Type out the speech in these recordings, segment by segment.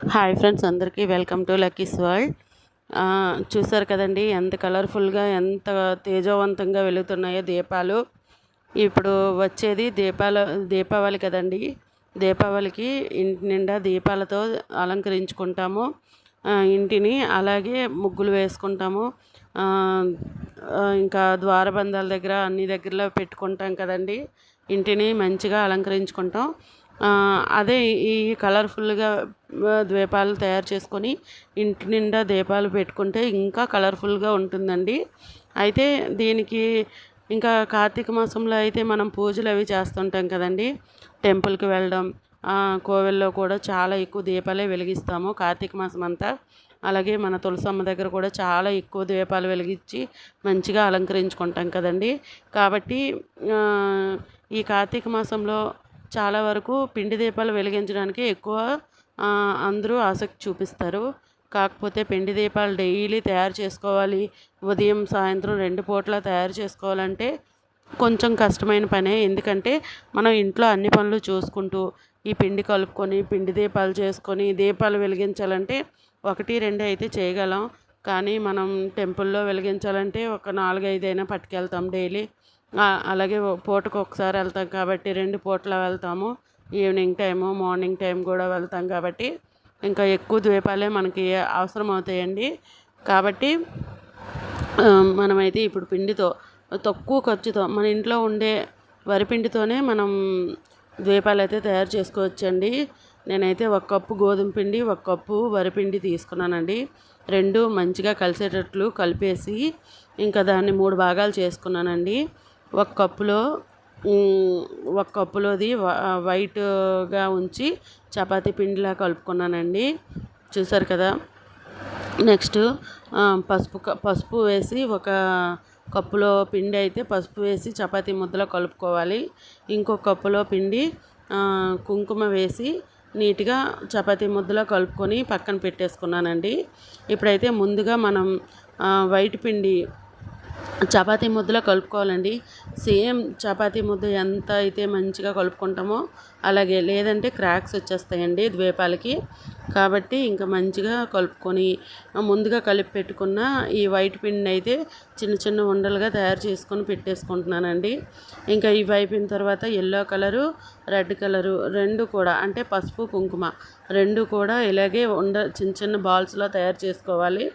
Hi friends అందరికీ welcome to Lucky's world. చూసారు కదండి ఎంత కలర్ఫుల్గా ఎంత తేజవంతంగా వెలుగుతున్నాయో దీపాలు. ఇప్పుడు వచ్చేది దీపాల దీపావళి కదండి. దీపావళికి ఇంటి నిండా దీపాలతో అలంకరించుకుంటాము. ఇంటిని అలాగే ముగ్గులు వేసుకుంటాము. ఇంకా ద్వారబంధాల దగ్గర అన్ని దగ్గరలో పెట్టుకుంటాం కదండి. ఇంటిని మంచిగా అలంకరించుకుంటాం. అదే ఈ కలర్ఫుల్గా ద్వీపాలు తయారు చేసుకొని ఇంటి నిండా దీపాలు పెట్టుకుంటే ఇంకా కలర్ఫుల్గా ఉంటుందండి. అయితే దీనికి ఇంకా కార్తీక మాసంలో అయితే మనం పూజలు అవి చేస్తుంటాం కదండి. టెంపుల్కి వెళ్ళడం కోవెల్లో కూడా చాలా ఎక్కువ దీపాలే వెలిగిస్తాము కార్తీక మాసం అంతా. అలాగే మన తులసమ్మ దగ్గర కూడా చాలా ఎక్కువ దీపాలు వెలిగించి మంచిగా అలంకరించుకుంటాం కదండి. కాబట్టి ఈ కార్తీక మాసంలో చాలా వరకు పిండి దీపాలు వెలిగించడానికి ఎక్కువ అందరూ ఆసక్తి చూపిస్తారు. కాకపోతే పిండి దీపాలు డైలీ తయారు చేసుకోవాలి. ఉదయం సాయంత్రం రెండు పూట్ల తయారు చేసుకోవాలంటే కొంచెం కష్టమైన పనే. ఎందుకంటే మనం ఇంట్లో అన్ని పనులు చూసుకుంటూ ఈ పిండి కలుపుకొని పిండి దీపాలు చేసుకొని దీపాలు వెలిగించాలంటే ఒకటి రెండు అయితే చేయగలం. కానీ మనం టెంపుల్లో వెలిగించాలంటే ఒక నాలుగైదు అయినా పట్టుకెళ్తాం డైలీ. అలాగే పూటకు ఒకసారి వెళ్తాం కాబట్టి రెండు పూటల వెళ్తాము. ఈవినింగ్ టైము మార్నింగ్ టైం కూడా వెళ్తాం కాబట్టి ఇంకా ఎక్కువ ద్వీపాలే మనకి అవసరం అవుతాయండి. కాబట్టి మనమైతే ఇప్పుడు పిండితో తక్కువ ఖర్చుతో మన ఇంట్లో ఉండే వరిపిండితోనే మనం ద్వీపాలు అయితే తయారు చేసుకోవచ్చండి. నేనైతే ఒక కప్పు గోధుమ పిండి ఒక కప్పు వరిపిండి తీసుకున్నానండి. రెండు మంచిగా కలిసేటట్లు కలిపేసి ఇంకా దాన్ని మూడు భాగాలు చేసుకున్నానండి. ఒక కప్పులో ఒక కప్పులోది వైట్గా ఉంచి చపాతీ పిండిలా కలుపుకున్నానండి. చూసారు కదా? నెక్స్ట్ పసుపు క- పసుపు వేసి ఒక కప్పులో పిండి అయితే పసుపు వేసి చపాతీ ముద్దలో కలుపుకోవాలి. ఇంకో కప్పులో పిండి కుంకుమ వేసి నీట్గా చపాతీ ముద్దలో కలుపుకొని పక్కన పెట్టేసుకున్నానండి. ఇప్పుడైతే ముందుగా మనం వైట్ పిండి చపాతీ ముద్దలో కలుపుకోవాలండి. సేమ్ చపాతీ ముద్ద ఎంత అయితే మంచిగా కలుపుకుంటామో అలాగే లేదంటే క్రాక్స్ వచ్చేస్తాయండి ద్వీపాలకి. కాబట్టి ఇంకా మంచిగా కలుపుకొని ముందుగా కలిపి పెట్టుకున్న ఈ వైట్ పిండిని అయితే చిన్న చిన్న ఉండలుగా తయారు చేసుకొని పెట్టేసుకుంటున్నానండి. ఇంకా ఇవి అయిపోయిన తర్వాత ఎల్లో కలరు రెడ్ కలరు రెండు కూడా అంటే పసుపు కుంకుమ రెండు కూడా ఇలాగే ఉండ చిన్న చిన్న బాల్స్లో తయారు చేసుకోవాలి.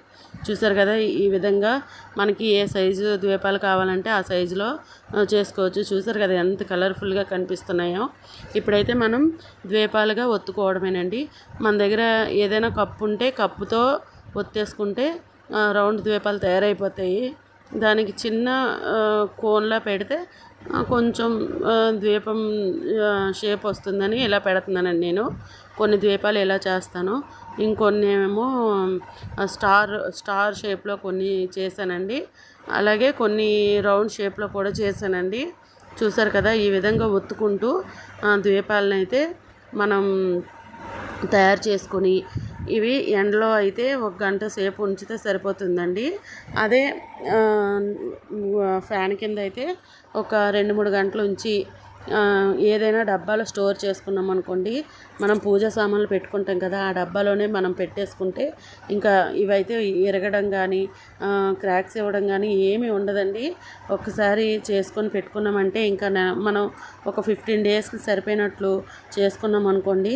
చూసారు కదా ఈ- విధంగా మనకి ఏ సైజు ద్వీపాలు కావాలంటే ఆ సైజులో చేసుకోవచ్చు. చూసారు కదా ఎంత కలర్ఫుల్గా కనిపిస్తున్నాయో. ఇప్పుడైతే మనం ద్వీపాలుగా ఒత్తుకోవడమేనండి. మన దగ్గర ఏదైనా కప్పు ఉంటే కప్పుతో ఒత్తేసుకుంటే రౌండ్ ద్వీపాలు తయారైపోతాయి. దానికి చిన్న కోన్లా పెడితే కొంచెం ద్వీపం షేప్ వస్తుందని ఇలా పెడుతున్నానండి నేను. కొన్ని ద్వీపాలు ఇలా చేస్తాను. ఇంకొన్ని ఏమో స్టార్ స్టార్ షేప్లో కొన్ని చేశానండి. అలాగే కొన్ని రౌండ్ షేప్లో కూడా చేశానండి. చూసారు కదా ఈ విధంగా ఒత్తుకుంటూ ద్వీపాలను అయితే మనం తయారు చేసుకొని ఇవి ఎండలో అయితే ఒక గంట సేపు ఉంచితే సరిపోతుందండి. అదే ఫ్యాన్ కింద అయితే ఒక రెండు మూడు గంటలు ఉంచి ఏదైనా డబ్బాలో స్టోర్ చేసుకున్నాం అనుకోండి మనం పూజ సామాన్లు పెట్టుకుంటాం కదా ఆ డబ్బాలోనే మనం పెట్టేసుకుంటే ఇంకా ఇవైతే ఇరగడం కానీ క్రాక్స్ ఇవ్వడం కానీ ఏమీ ఉండదండి. ఒకసారి చేసుకొని పెట్టుకున్నామంటే ఇంకా మనం ఒక ఫిఫ్టీన్ డేస్కి సరిపోయినట్లు చేసుకున్నాం అనుకోండి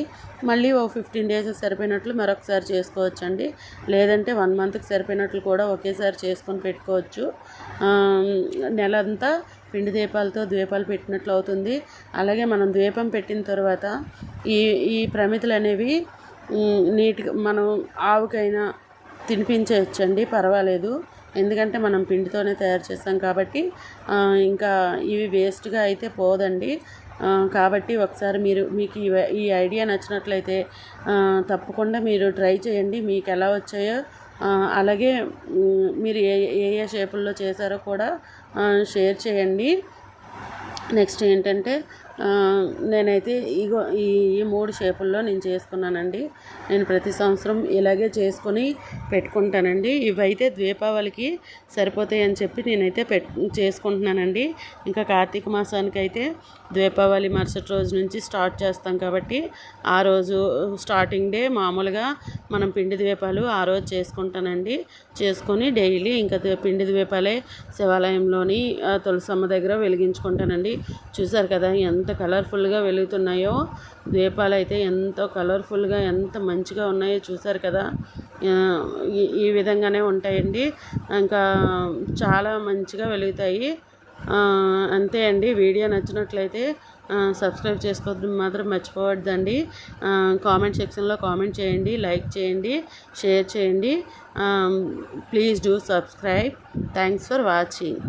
మళ్ళీ ఓ ఫిఫ్టీన్ డేస్ సరిపోయినట్లు మరొకసారి చేసుకోవచ్చండి. లేదంటే వన్ మంత్కి సరిపోయినట్లు కూడా ఒకేసారి చేసుకొని పెట్టుకోవచ్చు. నెలంతా పిండి దీపాలతో ద్వీపాలు పెట్టినట్లు అవుతుంది. అలాగే మనం ద్వీపం పెట్టిన తర్వాత ఈ ఈ ప్రమితులు అనేవి నీట్గా మనం ఆవుకైనా తినిపించవచ్చండి. పర్వాలేదు. ఎందుకంటే మనం పిండితోనే తయారు చేస్తాం కాబట్టి ఇంకా ఇవి వేస్ట్గా అయితే పోదండి. కాబట్టి ఒకసారి మీరు మీకు ఈ ఐడియా నచ్చినట్లయితే తప్పకుండా మీరు ట్రై చేయండి. మీకు ఎలా వచ్చాయో అలాగే మీరు ఏ ఏ ఏ షేపుల్లో చేశారో కూడా షేర్ చేయండి. నెక్స్ట్ ఏంటంటే నేనైతే ఇగో ఈ ఈ మూడు షేపుల్లో నేను చేసుకున్నానండి. నేను ప్రతి సంవత్సరం ఇలాగే చేసుకొని పెట్టుకుంటానండి. ఇవైతే దీపావళికి సరిపోతాయి అని చెప్పి నేనైతే పెట్ చేసుకుంటున్నానండి. ఇంకా కార్తీక మాసానికి అయితే దీపావళి మరుసటి రోజు నుంచి స్టార్ట్ చేస్తాం కాబట్టి ఆ రోజు స్టార్టింగ్ డే మామూలుగా మనం పిండి దీపాలు ఆ రోజు చేసుకుంటానండి. చేసుకొని డైలీ ఇంకా పిండి ద్వీపాలే శివాలయంలోని తులసమ్మ దగ్గర వెలిగించుకుంటానండి. చూసారు కదా ఎంత ఎంత కలర్ఫుల్గా వెలుగుతున్నాయో. దీపాలు అయితే ఎంతో కలర్ఫుల్గా ఎంత మంచిగా ఉన్నాయో చూసారు కదా. ఈ విధంగానే ఉంటాయండి. ఇంకా చాలా మంచిగా వెలుగుతాయి. అంతే అండి. వీడియో నచ్చినట్లయితే సబ్స్క్రైబ్ చేసుకోవద్దు మాత్రం మర్చిపోవద్దండి. కామెంట్ సెక్షన్లో కామెంట్ చేయండి లైక్ చేయండి షేర్ చేయండి. Please do subscribe. Thanks for watching.